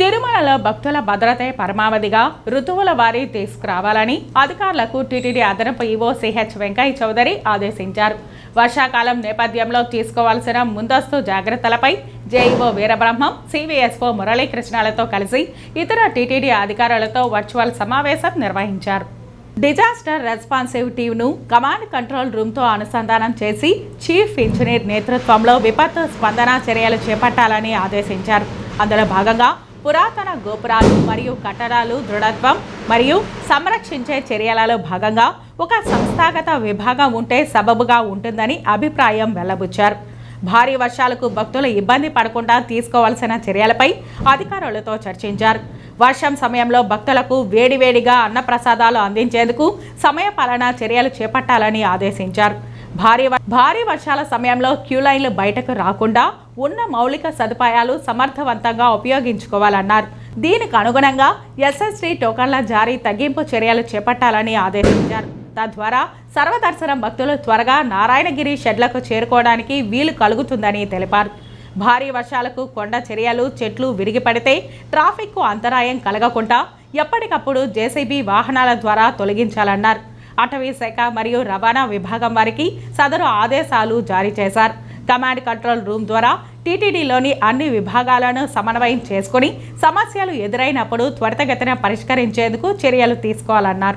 తిరుమలలో భక్తుల భద్రతే పరమావధిగా ఋతువుల వారి తీసుకురావాలని అధికారులకు టీటీడీ అదనపు ఈవో సిహెచ్ వెంకయ్య చౌదరి ఆదేశించారు. వర్షాకాలం నేపథ్యంలో తీసుకోవాల్సిన ముందస్తు జాగ్రత్తలపై జేఈఓ వీరబ్రహ్మం సివిఎస్ఓ మురళీకృష్ణాలతో కలిసి ఇతర టీటీడీ అధికారులతో వర్చువల్ సమావేశం నిర్వహించారు. డిజాస్టర్ రెస్పాన్సివ్ టీమ్ను కమాండ్ కంట్రోల్ రూమ్తో అనుసంధానం చేసి చీఫ్ ఇంజనీర్ నేతృత్వంలో విపత్తు స్పందన చర్యలు చేపట్టాలని ఆదేశించారు. అందులో భాగంగా పురాతన గోపురాలు మరియు కట్టడాలు దృఢత్వం మరియు సంరక్షించే చర్యలలో భాగంగా ఒక సంస్థాగత విభాగం ఉంటే సబబుగా ఉంటుందని అభిప్రాయం వెల్లబుచ్చారు. భారీ వర్షాలకు భక్తులు ఇబ్బంది పడకుండా తీసుకోవాల్సిన చర్యలపై అధికారులతో చర్చించారు. వర్షం సమయంలో భక్తులకు వేడివేడిగా అన్నప్రసాదాలు అందించేందుకు సమయపాలన చర్యలు చేపట్టాలని ఆదేశించారు. భారీ భారీ వర్షాల సమయంలో క్యూ లైన్లు బయటకు రాకుండా ఉన్న మౌలిక సదుపాయాలు సమర్థవంతంగా ఉపయోగించుకోవాలన్నారు. దీనికి అనుగుణంగా ఎస్ఎస్టీ టోకన్ల జారీ తగ్గింపు చర్యలు చేపట్టాలని ఆదేశించారు. తద్వారా సర్వదర్శనం భక్తులు త్వరగా నారాయణగిరి షెడ్లకు చేరుకోవడానికి వీలు కలుగుతుందని తెలిపారు. భారీ వర్షాలకు కొండ చర్యలు చెట్లు విరిగిపడితే ట్రాఫిక్కు అంతరాయం కలగకుండా ఎప్పటికప్పుడు జేసీబీ వాహనాల ద్వారా తొలగించాలన్నారు. అటవీ శాఖ మరియు రవాణా విభాగం వారికి సదరు ఆదేశాలు జారీ చేశారు. కమాండ్ కంట్రోల్ రూమ్ ద్వారా టీటీడీలోని అన్ని విభాగాలను సమన్వయం చేసుకుని సమస్యలు ఎదురైనప్పుడు త్వరితగతిన పరిష్కరించేందుకు చర్యలు తీసుకోవాలన్నారు.